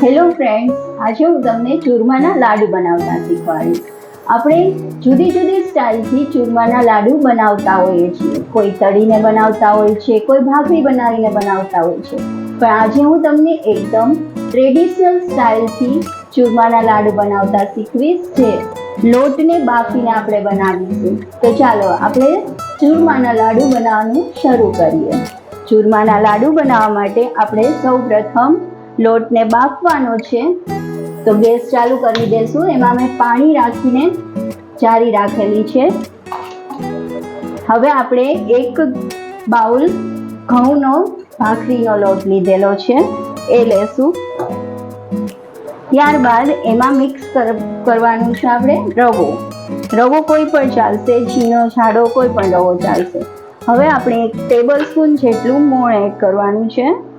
Hello friends આજે હું તમને ચૂરમાના લાડુ બનાવતા શીખવાડીશ. આપણે જુદી જુદી સ્ટાઇલથી ચૂરમાના લાડુ બનાવતા હોઈએ છીએ. કોઈ તળીને બનાવતા હોય છે, કોઈ ભાખરી બનાવીને બનાવતા હોય છે. પણ આજે હું તમને એકદમ ટ્રેડિશનલ સ્ટાઇલથી ચૂરમાના લાડુ બનાવતા શીખવીશ જે લોટને બાફીને આપણે બનાવીશું. તો ચાલો આપણે ચૂરમાના લાડુ બનાવવાનું શરૂ કરીએ. ચૂરમાના લાડુ બનાવવા માટે આપણે સૌ પ્રથમ લોટને બાફવાનો છે, તો ગેસ ચાલુ કરી દેશું. એમાં મેં પાણી રાખીને જારી રાખેલી છે. હવે આપણે એક બાઉલ ઘઉંનો ભાખરીનો લોટ લીધેલો છે, એ લેશું. ત્યારબાદ એમાં મિક્સ કરવાનું છે આપણે રવો. રવો કોઈ પણ ચાલશે, ઝીણો, જાડો કોઈ પણ રવો ચાલશે. હવે આપણે એક ટેબલ સ્પૂન જેટલું મોણ એડ કરવાનું છે.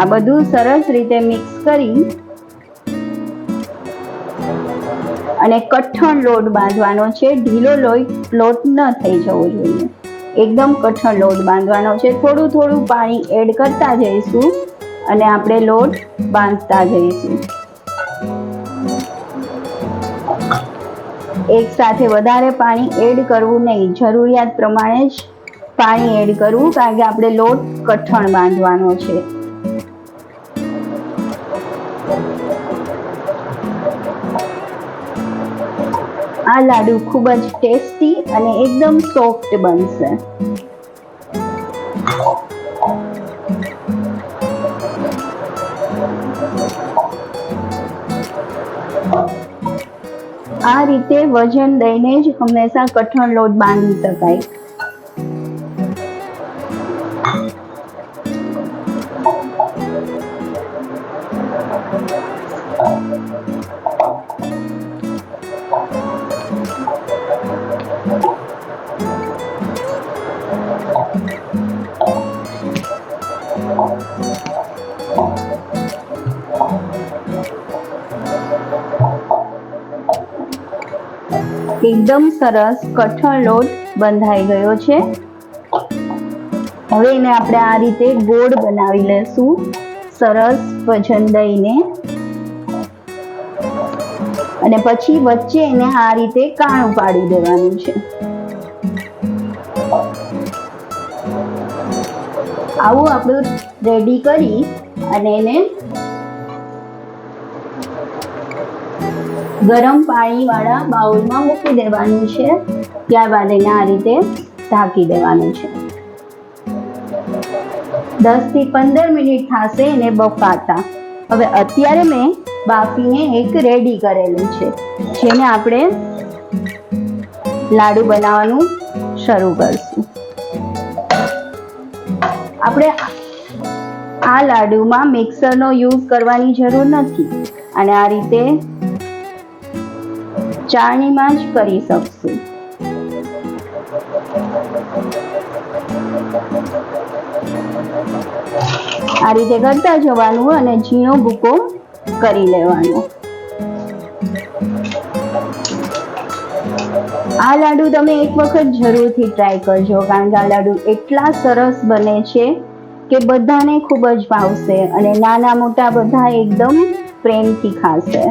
આ બધું સરસ રીતે મિક્સ કરી અને કઠણ લોટ બાંધવાનો છે. ઢીલો લોટ લોટ ન થઈ જવો જોઈએ. એકદમ કઠણ લોટ બાંધવાનો છે. થોડું થોડું પાણી એડ કરતા જઈશું અને આપણે લોટ બાંધતા જઈશું. એક સાથે વધારે પાણી એડ કરવું નહીં. જરૂરિયાત પ્રમાણે જ પાણી એડ કરવું, કારણ કે આપણે લોટ કઠણ બાંધવાનો છે. આ લાડુ ખૂબ જ ટેસ્ટી અને એકદમ સોફ્ટ બનશે. આ રીતે વજન દઈને જ હંમેશા કઠણ લોટ બાંધી શકાય. એકદમ સરસ, કઠણ લોટ બંધાઈ ગયો છે. હવે એને આપણે આ રીતે ગોળ બનાવી લેશું. સરસ વજન દઈને. અને પછી વચ્ચે એને આ રીતે કાણું પાડી દેવાનું છે. આવું આપણું રેડી કરી અને એને ગરમ પાણીવાળા બાઉલમાં મૂકી દેવાનું છે. ત્યારબાદ એને આ રીતે ઢાંકી દેવાનું છે. દસથી પંદર મિનિટ થશે એને બફાતા. હવે અત્યારે મેં બાફીને એક રેડી કરેલું છે. જેને આપણે લાડુ બનાવવાનું શરૂ કરશું. આપણે આ લાડુમાં મિક્સરનો યુઝ કરવાની જરૂર નથી. અને આ રીતે ચાળણીમાં જ કરી શકશું. આ રીતે કરતા જવાનું અને ઝીણો ભૂકો કરી લેવાનો. આ લાડુ તમે એક વખત જરૂરથી ટ્રાય કરજો, કારણ કે આ લાડુ એટલા સરસ બને છે કે બધાને ખૂબ જ ભાવશે અને નાના મોટા બધા એકદમ પ્રેમથી ખાશે.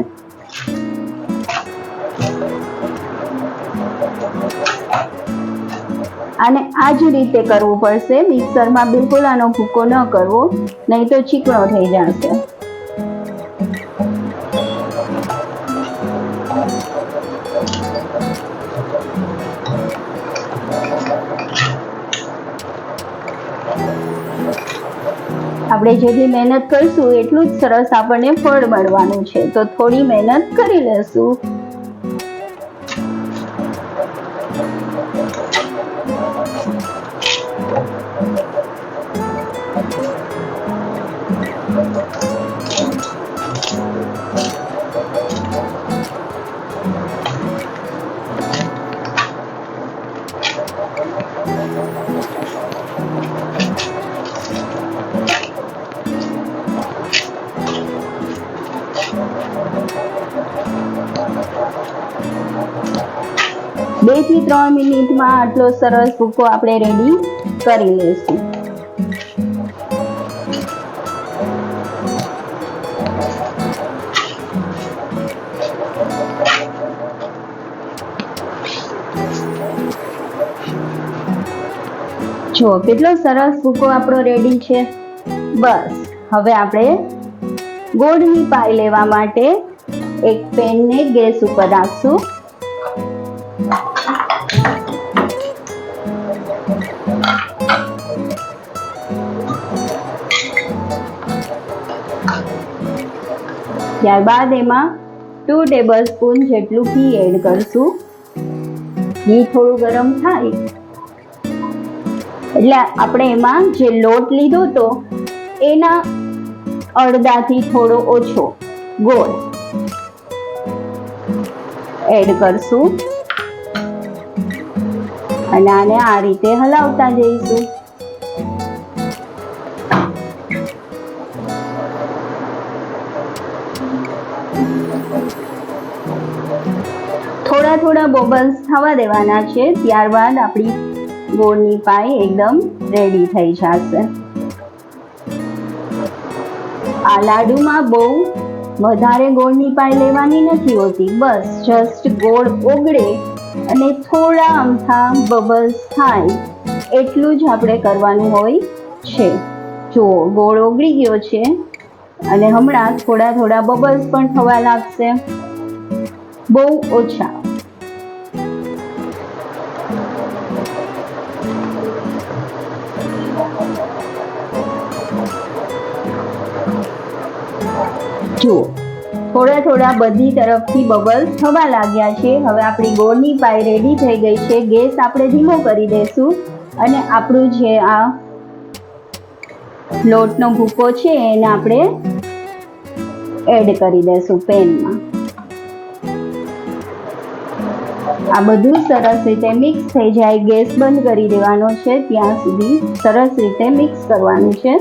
અને આ જ રીતે કરવું પડશે. મિક્સરમાં બિલકુલ આનો ભૂકો ન કરવો, નહીં તો ચીકણો થઈ જશે. આપણે જેટલી મહેનત કરશું, એટલું જ સરસ આપણને ફળ મળવાનું છે. તો થોડી મહેનત કરી લેશું. થી ત્રણ મિનિટમાં આટલો સરસ ભૂકો આપણે રેડી કરી લઈશું. જો, કેટલો સરસ ભૂકો આપણો રેડી છે. બસ, હવે આપણે ગોળની પાઈ લેવા માટે એક પેનને ગેસ ઉપર રાખશું ત્યારબાદ એમાં ટુ ટેબલ સ્પૂન જેટલું ઘી એડ કરશું. ઘી થોડું ગરમ થાય. એટલે આપણે એમાં જે લોટ લીધો તો એના અડધાથી થોડો ઓછો ગોળ એડ કરશું. અને આને આ રીતે હલાવતા જઈશું. થોડા બોબલ્સ થવા દેવાના છે, ત્યારબાદ આપણી ગોળની પાઈ એકદમ રેડી થઈ જશે. આ લાડુમાં બહુ વધારે ગોળની પાઈ લેવાની નથી હોતી, બસ જસ્ટ ગોળ ઓગળે અને થોડા અમથા બબલ્સ થાય, એટલું જ આપણે કરવાનું હોય છે. જો ગોળ ઓગળી ગયો છે અને હમણાં થોડા થોડા બબલ્સ પણ થવા લાગશે. બહુ ઓછા. જુઓ થોડા થોડા બધી તરફથી બબલ્સ થવા લાગ્યા છે. હવે આપણી ગોળની પાઈ રેડી થઈ ગઈ છે. ગેસ આપણે ધીમો કરી દઈશું. અને આપણું જે આ લોટનો ભૂકો છે, એને આપણે એડ કરી દઈશું પેનમાં. આ બધું સરસ રીતે મિક્સ થઈ જાય. ગેસ બંધ કરી દેવાનો છે. ત્યાં સુધી સરસ રીતે મિક્સ કરવાનું છે.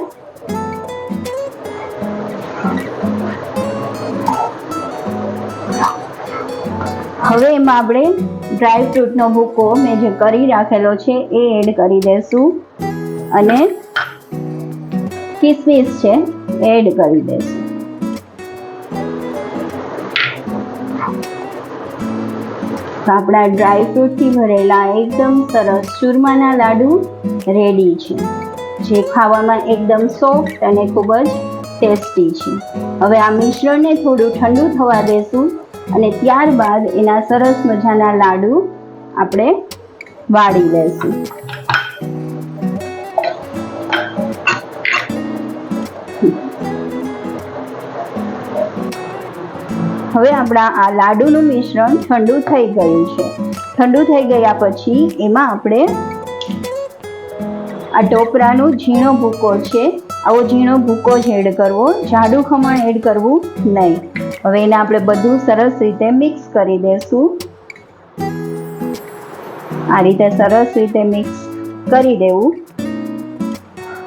હવે એમાં આપણે ડ્રાય ફ્રૂટનો ભૂકો મેં જે કરી રાખેલો છે એ એડ કરી દઈશું. અને કિસમિસ છે એડ કરી દઈશું. આપણા ડ્રાય ફ્રૂટથી ભરેલા એકદમ સરસ ચૂરમાના લાડુ રેડી છે. જે ખાવામાં એકદમ સોફ્ટ અને ખૂબ જ ટેસ્ટી છે. હવે આ મિશ્રણને થોડું ઠંડુ થવા દેશું. અને ત્યારબાદ એના સરસ મજાના લાડુ આપણે વાળી લઈશું હવે આપણા આ લાડુનું મિશ્રણ ઠંડુ થઈ ગયું છે. ઠંડુ થઈ ગયા પછી એમાં આપણે આ ટોપરાનો ઝીણો ભૂકો છે. આવો ઝીણો ભૂકો જ એડ કરવો. જાડુ ખમણ એડ કરવું નહીં. હવે એને આપણે બધું સરસ રીતે મિક્સ કરી દઈશું આ રીતે સરસ રીતે મિક્સ કરી દેવું.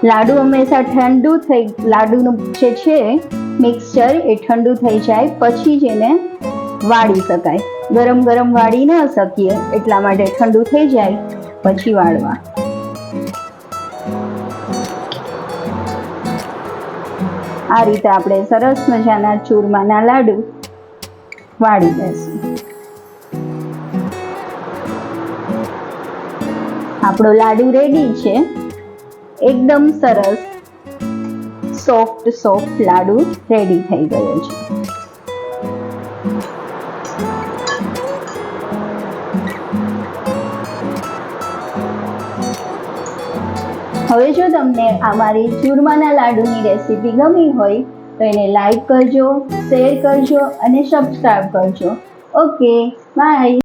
લાડુ હંમેશા ઠંડુ થઈ, લાડુનું જે છે મિક્સચર એ ઠંડુ થઈ જાય, પછી જ એને વાળી શકાય. ગરમ ગરમ વાળી ન શકીએ, એટલા માટે ઠંડુ થઈ જાય, પછી વાળવા. આ રીતે આપણે સરસ મજાના ચૂરમાના લાડુ વાળી દઈશું આપણો લાડુ રેડી છે. એકદમ સરસ સોફ્ટ સોફ્ટ લાડુ રેડી થઈ ગયો છે. હવે જો તમને અમારી ચૂરમાના લાડુની રેસીપી ગમી હોય, તો એને લાઈક કરજો શેર કરજો અને સબસ્ક્રાઈબ કરજો. Okay bye